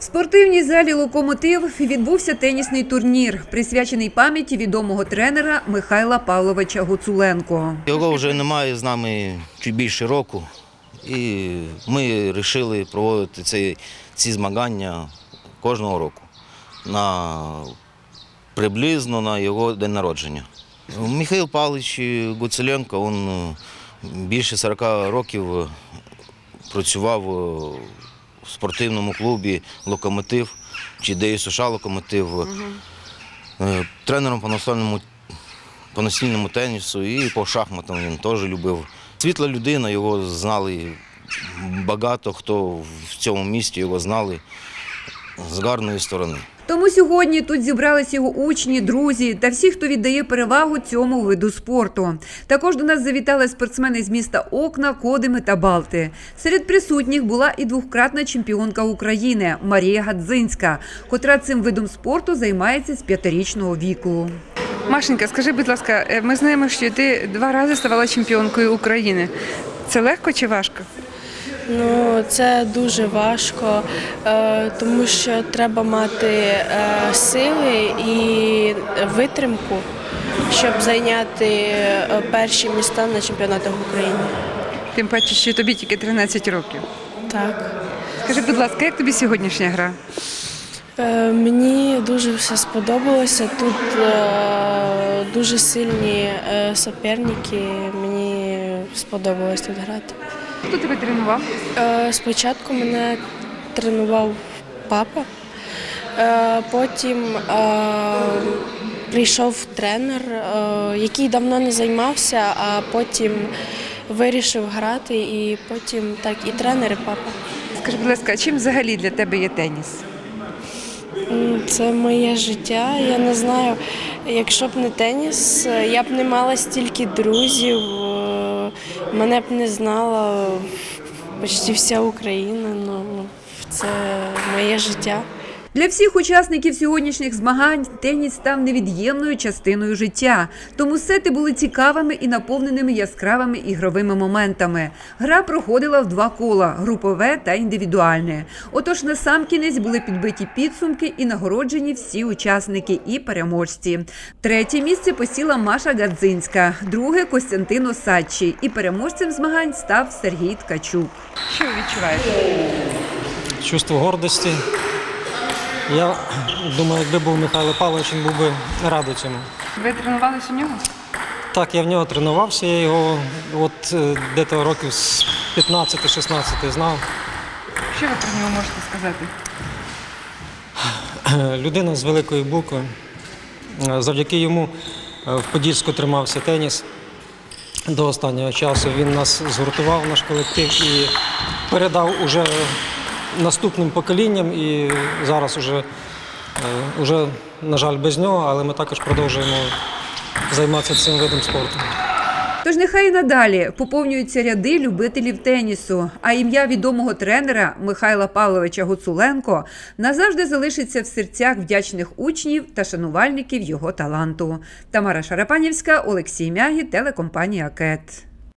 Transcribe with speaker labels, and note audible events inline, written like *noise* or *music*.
Speaker 1: В спортивній залі Локомотив відбувся тенісний турнір, присвячений пам'яті відомого тренера Михайла Павловича Гуцуленко.
Speaker 2: Його вже немає з нами чуть більше року. І ми вирішили проводити ці, ці змагання кожного року на приблизно на його день народження. Михайло Павлович Гуцуленко, він більше 40 років працював е, в спортивному клубі Локомотив чи ДЮСШ Локомотив, угу. тренером по настольному по настільному тенісу і по шахматам він теж любив. Світла людина, його знали багато хто в цьому місті його знали з гарної сторони.
Speaker 1: Тому сьогодні тут зібрались його учні, друзі та всі, хто віддає перевагу цьому виду спорту. Також до нас завітали спортсмени з міста Окна, Кодими та Балти. Серед присутніх була і двократна чемпіонка України Марія Гадзинська, котра цим видом спорту займається з п'ятирічного віку.
Speaker 3: Машенька, скажи, будь ласка, е, ми знаємо, що ти два рази ставала чемпіонкою України. Це легко чи важко?
Speaker 4: Ну, це дуже важко, е, тому що треба мати е, сили і витримку, щоб зайняти е, перші міста на чемпіонатах України.
Speaker 3: Тим паче, що тобі тільки 13 років.
Speaker 4: Так.
Speaker 3: Скажи, будь ласка, як тобі сьогоднішня гра?
Speaker 4: Мені дуже все сподобалося. Тут дуже сильні суперники. Мені сподобалось тут грати.
Speaker 3: Хто тебе тренував?
Speaker 4: Е, Спочатку мене тренував папа, е, потім е, прийшов тренер, який давно не займався, а потім вирішив грати, і потім так і тренер, і папа.
Speaker 3: Скажи, будь ласка, чим взагалі для тебе є теніс?
Speaker 4: Це моє життя. Я не знаю, якщо б не теніс, я б не мала стільки друзів, мене б не знала почти вся Україна. Ну, це моє життя.
Speaker 1: Для всіх учасників сьогоднішніх змагань теніс став невід'ємною частиною життя. Тому сети були цікавими і наповненими яскравими ігровими моментами. Гра проходила в два кола групове та індивідуальне. Отож, на сам кінець були підбиті підсумки і нагороджені всі учасники і переможці. Третє місце посіла Маша Гадзинська, друге Костянтин Осадчий. І переможцем змагань став Сергій Ткачук.
Speaker 3: Що відчуваєте?
Speaker 5: чувство гордості. Я думаю, якби був Михайло Павлович, він був би радий цьому.
Speaker 3: Ви тренувалися у нього?
Speaker 5: Так, я в нього тренувався, я його от е, десь років з 15-16 знав.
Speaker 3: Що ви про нього можете сказати? *clears throat*
Speaker 5: Людина з великої букви. Е, Завдяки йому е, в Подільську тримався теніс до останнього часу. Він нас згуртував, наш колектив, і передав уже наступним поколінням. І зараз уже, е, уже, на жаль, без нього, але ми також продовжуємо займатися цим видом спорту.
Speaker 1: Тож нехай і надалі поповнюються ряди любителів тенісу, а ім'я відомого тренера Михайла Павловича Гуцуленко назавжди залишиться в серцях вдячних учнів та шанувальників його таланту. Тамара Шарапанівська, Олексій Мягі, телекомпанія КЕТ.